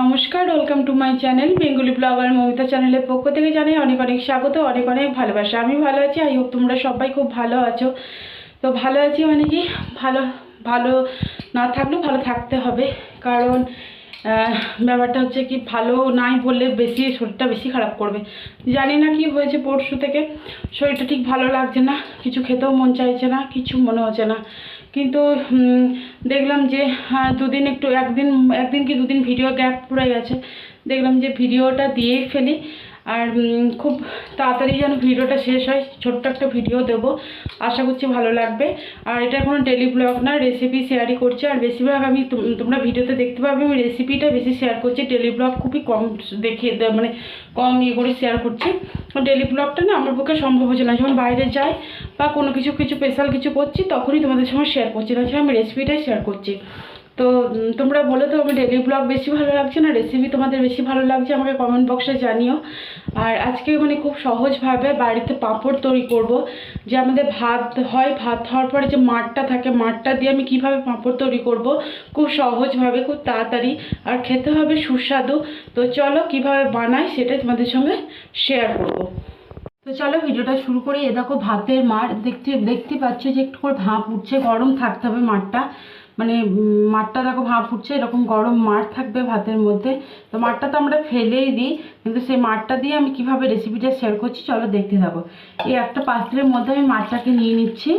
নমস্কার welcome to my channel Bengali blogger Mamita চ্যানেলের পক্ষ থেকে জানাই অনেক অনেক স্বাগত, অনেক অনেক ভালোবাসা। আমি ভালো আছি আই হোপ তোমরা সবাই খুব ভালো আছো। তো ভালো আছি মানে কি, ভালো ভালো না থাকলেও ভালো থাকতে হবে। কারণ ব্যাপারটা হচ্ছে কি, ভালো নাই বললে বেশি, শরীরটা বেশি খারাপ করবে। জানি না কি হয়েছে পরশু থেকে, শরীরটা ঠিক ভালো লাগছে না, কিছু খেতেও মন চাইছে না, কিছু মনে হচ্ছে না। কিন্তু দেখলাম যে হ্যাঁ দুদিন একটু, একদিন একদিন কি দুদিন ভিডিও গ্যাপ পড়ে গেছে দেখলাম যে ভিডিওটা দিয়েই ফেলি। আর খুব তাড়াতাড়ি যেন ভিডিওটা শেষ হয়, ছোট্ট একটা ভিডিও দেবো। আশা করছি ভালো লাগবে। আর এটা কোনো ডেলি ব্লগ না রেসিপি শেয়ারই করছি। আর বেশিরভাগ আমি তোম- তোমরা ভিডিওতে দেখতে পাবে, আমি রেসিপিটা বেশি শেয়ার করছি। ডেলি ব্লগ খুবই কম দেখে মানে কম ইয়ে করে শেয়ার করছি। ডেলি ব্লগটা না আমার পক্ষে সম্ভব হচ্ছে না। যখন বাইরে যাই বা কোনো কিছু কিছু স্পেশাল কিছু করছি, তখনই তোমাদের সঙ্গে শেয়ার করছি। তাছাড়া আমি রেসিপিটাই শেয়ার করছি। তো তোমরা বলো তো আমার ডেলি ব্লগ বেশি ভালো লাগছে না? রেসিপি তোমাদের বেশি ভালো লাগছে, আমাকে কমেন্ট বক্সে জানিও। আর আজকে মানে খুব সহজভাবে বাড়িতে পাঁপড় তৈরি করব, যে আমাদের ভাত হয়, ভাত হওয়ার পরে যে মাঠটা থাকে, মাঠটা দিয়ে আমি কীভাবে পাঁপড় তৈরি করব, খুব সহজভাবে, খুব তাড়াতাড়ি। আর খেতে হবে সুস্বাদু। তো চলো, কীভাবে বানাই সেটাই তোমাদের সঙ্গে শেয়ার করব। তো চলো, ভিডিওটা শুরু করি। এ দেখো, ভাতের মার, দেখতে দেখতে পাচ্ছ যে একটু করে ভাপ উঠছে, গরম থাকতে হবে মাঠটা। মানে মাঠটা দেখো ভাপ উঠছে এরকম গরম মাঠ থাকবে ভাতের মধ্যে। তো মাঠটা তো আমরা ফেলেই দিই, কিন্তু সেই মাঠটা দিয়ে আমি কীভাবে রেসিপিটা শেয়ার করছি চলো দেখতে থাকো। এই একটা পাত্রের মধ্যে আমি মাঠটাকে নিয়ে নিচ্ছি।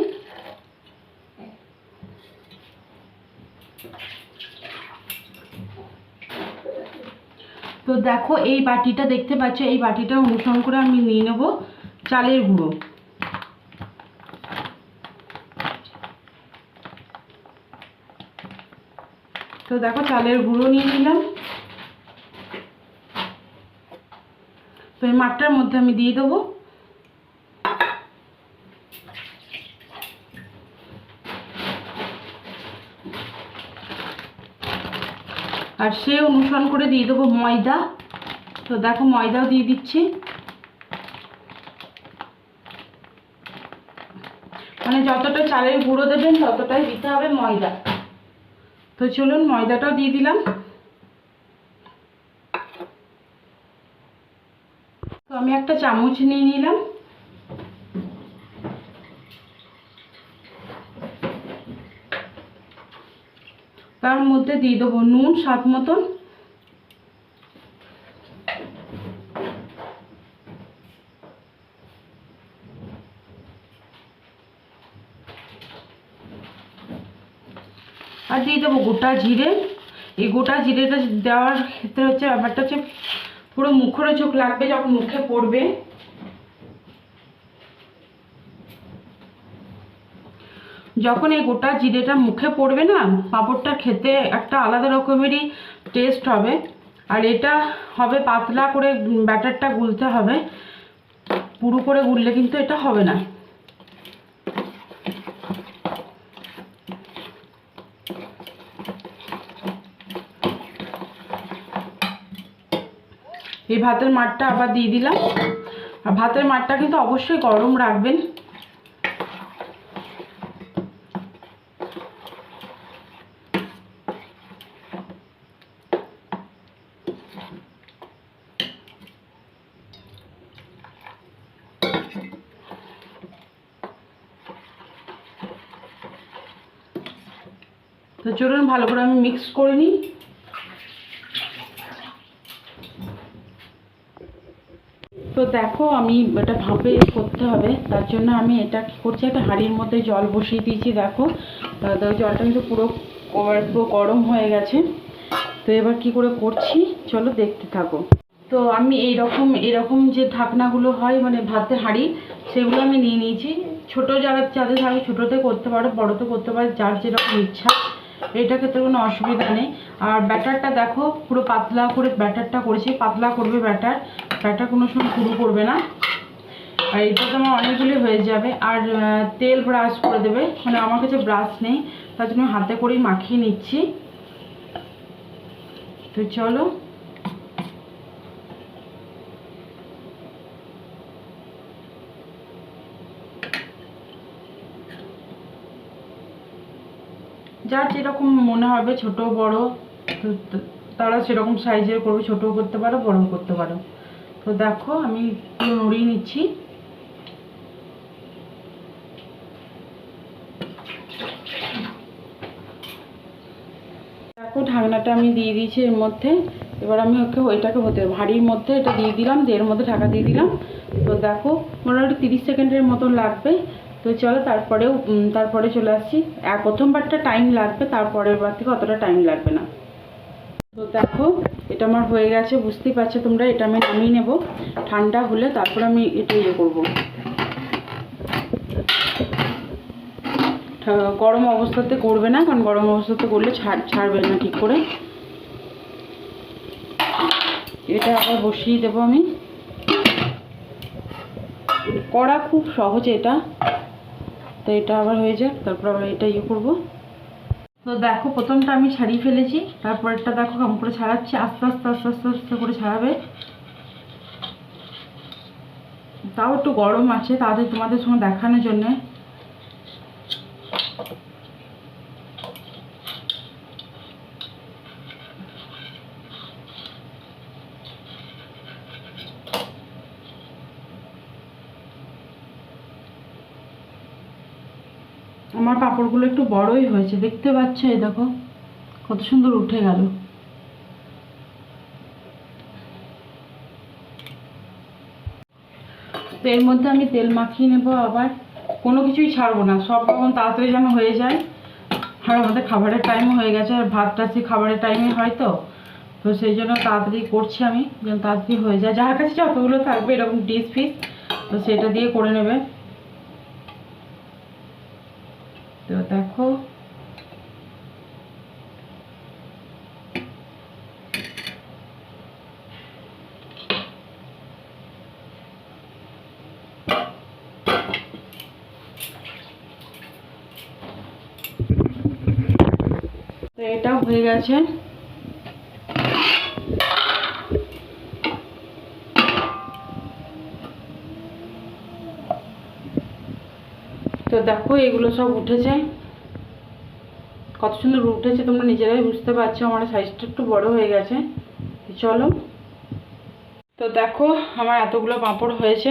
তো দেখো, এই বাটিটা দেখতে পাচ্ছ, এই বাটিটা অনুসরণ করে আমি নিয়ে নেব চালের গুঁড়ো। তো দেখো চালের গুঁড়ো নিয়ে নিলাম। তো এই মাঠটার মধ্যে আমি দিয়ে দেবো। আর সে অনুসরণ করে দিয়ে দেবো ময়দা। তো দেখো ময়দাও দিয়ে দিচ্ছি। মানে যতটা চালের গুঁড়ো দেবেন ততটাই দিতে হবে ময়দা। তো চলুন ময়দাটাও দিয়ে দিলাম। তো আমি একটা চামচ নিয়ে নিলাম। তার মধ্যে দিয়ে দেবো নুন, স্বাদ মতন। আর দিয়ে দেবো গোটা জিরে। এই গোটা জিরেটা দেওয়ার ক্ষেত্রে হচ্ছে ব্যাপারটা হচ্ছে পুরো মুখরোচক লাগবে যখন মুখে পড়বে। যখন এই গোটা জিরেটা মুখে পড়বে না, পাঁপড়টা খেতে একটা আলাদা রকমেরই টেস্ট হবে। আর এটা হবে পাতলা করে ব্যাটারটা গুলতে হবে। পুরো করে গুললে কিন্তু এটা হবে না। এই ভাতের মাঠটা আবার দিয়ে দিলাম। আর ভাতের মাঠটা কিন্তু অবশ্যই গরম রাখবেন। তো চলুন ভালো করে আমি মিক্স করে নিই। তো দেখো, আমি এটা ভাপে করতে হবে। তার জন্য আমি এটা কি করছি, একটা হাঁড়ির মধ্যে জল বসিয়ে দিয়েছি, দেখো। জলটা কিন্তু পুরো পুরো গরম হয়ে গেছে। তো এবার কি করে করছি, চলো দেখতে থাকো। তো আমি এই রকম এরকম যে ঢাকনাগুলো হয় মানে ভাতের হাঁড়ি, সেগুলো আমি নিয়ে নিয়েছি। ছোটো যারা, যাদের থাকে ছোটোতে করতে পারো, বড়তে করতে পারো, যার যেরকম ইচ্ছা। এটা ক্ষেত্রে কোনো অসুবিধা নেই। আর ব্যাটারটা দেখো, পুরো পাতলা করে ব্যাটারটা করেছি, পাতলা করবে ব্যাটার। ব্যাটার কোনো সময় পুরো করবে না। আর এটা তো আমার অনেকগুলি হয়ে যাবে। আর তেল ব্রাশ করে দেবে। মানে আমার কাছে ব্রাশ নেই, তার জন্য হাতে করেই মাখিয়ে নিচ্ছি। তো চলো। যার যেরকম মনে হবে, ছোট, বড় তারা সেরকম সাইজের করবে, ছোটও করতে পারো, বড়ও করতে পারো। তো দেখো, আমি পুরো নড়িয়ে নিচ্ছি। দেখো, ঢাকনাটা আমি দিয়ে দিয়েছি এর মধ্যে। এবার আমি ওকে ওইটাকে হতে ভারীর মধ্যে এটা দিয়ে দিলাম দিয়ে এর মধ্যে ঢাকা দিয়ে দিলাম। তো দেখো, মোটামুটি তিরিশ সেকেন্ডের মতন লাগবে। তো চলো তারপরেও তারপরে চলে আসছি। আর প্রথমবারটা টাইম লাগবে, তারপরের বার থেকে অতটা টাইম লাগবে না। তো দেখো, এটা আমার হয়ে গেছে, বুঝতেই পারছ তোমরা, এটা আমি নামিয়ে নেব। ঠান্ডা হলে তারপর আমি এটা ইয়ে করব। গরম অবস্থাতে করবে না, কারণ গরম অবস্থাতে করলে ছাড়, ছাড়বে না ঠিক করে। এটা আবার বসিয়ে দেবো আমি। করা খুব সহজ এটা। তো এটা আবার হয়ে যাক, তারপর আমরা এটা ইয়ে করব। তো দেখো, প্রথমটা আমি ছাড়িয়ে ফেলেছি তারপরটা দেখো কেমন করে ছাড়াচ্ছি, আস্তে আস্তে আস্তে আস্তে আস্তে করে ছাড়াবে। তাও একটু গরম আছে তাদের তোমাদের সঙ্গে দেখানোর জন্যে। আমার পাঁপড়গুলো একটু বড়ই হয়েছে, দেখতে পাচ্ছ এই দেখো, কত সুন্দর উঠে গেল। তো এর মধ্যে আমি তেল মাখিয়ে নেব আবার, কোনো কিছুই ছাড়বো না, সব রকম তাড়াতাড়ি যেন হয়ে যায়। আর আমাদের খাবারের টাইমও হয়ে গেছে, আর ভাতটা সে খাবারের টাইমে হয় তো তো সেই জন্য তাড়াতাড়ি করছি আমি, যেন তাড়াতাড়ি হয়ে যায়। যার কাছে যতগুলো থাকবে এরকম ডিস ফিস তো সেটা দিয়ে করে নেবে। তো দেখো। এটা হয়ে গেছে। তো দেখো, এগুলো সব উঠেছে। কত সুন্দর উঠেছে, তোমরা নিজেরাই বুঝতে পারছ, আমার সাইজটা একটু বড় হয়ে গেছে। চলো। তো দেখো, আমার এতগুলো পাঁপড় হয়েছে।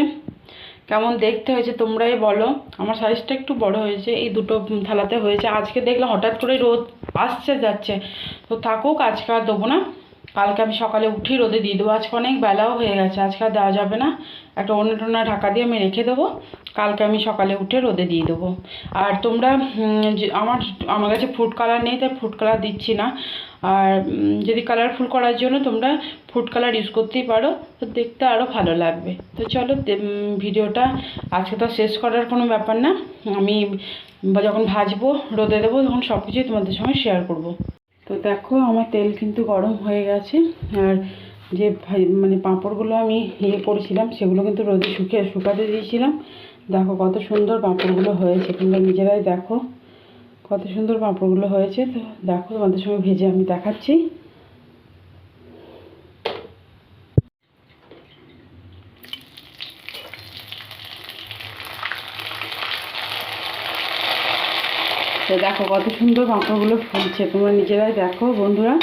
কেমন দেখতে হয়েছে তোমরাই বলো। আমার সাইজটা একটু বড় হয়েছে, এই দুটো থালাতে হয়েছে। আজকে দেখলাম হঠাৎ করে রোদ আসছে যাচ্ছে। তো থাকুক, আজকে আর দেবো না। কালকে আমি সকালে উঠেই রোদে দিয়ে দেবো। আজকে অনেক বেলাও হয়ে গেছে, আজকে আর দেওয়া যাবে না। একটা অন্য টোনা ঢাকা দিয়ে আমি রেখে দেবো। কালকে আমি সকালে উঠে রোদে দিয়ে দেবো। আর তোমরা আমার আমার কাছে ফুড কালার নেই, তাই ফুড কালার দিচ্ছি না। আর যদি কালারফুল করার জন্য তোমরা ফুড কালার ইউজ করতেই পারো, তো দেখতে আরও ভালো লাগবে। তো চলো ভিডিওটা আজকে তো শেষ করার কোনো ব্যাপার না। আমি যখন ভাজবো, রোদে দেবো, তখন সব কিছুই তোমাদের সঙ্গে শেয়ার করব। তো দেখো, আমার তেল কিন্তু গরম হয়ে গেছে। আর যে মানে পাঁপড়গুলো আমি ইয়ে করেছিলাম, সেগুলো কিন্তু রোদে শুকিয়ে, শুকাতে দিয়েছিলাম। দেখো, কত সুন্দর পাঁপড়গুলো হয়েছে। তোমরা নিজেরাই দেখো কত সুন্দর পাঁপড়গুলো হয়েছে। তো দেখো, তোমাদের সঙ্গে ভেজে আমি দেখাচ্ছি। তো দেখো কত সুন্দর পাঁপড়গুলো ফুলছে। তোমরা নিজেরাই দেখো বন্ধুরা।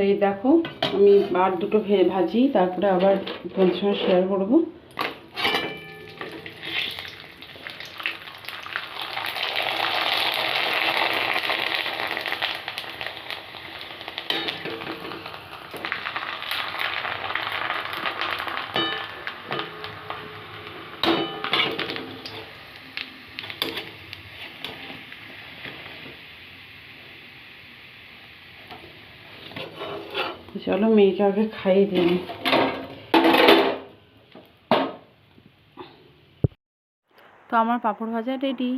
তো এই দেখো আমি আর দুটো ভাজি তারপরে আবার তোমাদের সঙ্গে শেয়ার করব। চলো মেয়েকে আগে খাইয়ে দিই তো আমার পাঁপড় ভাজা রেডি।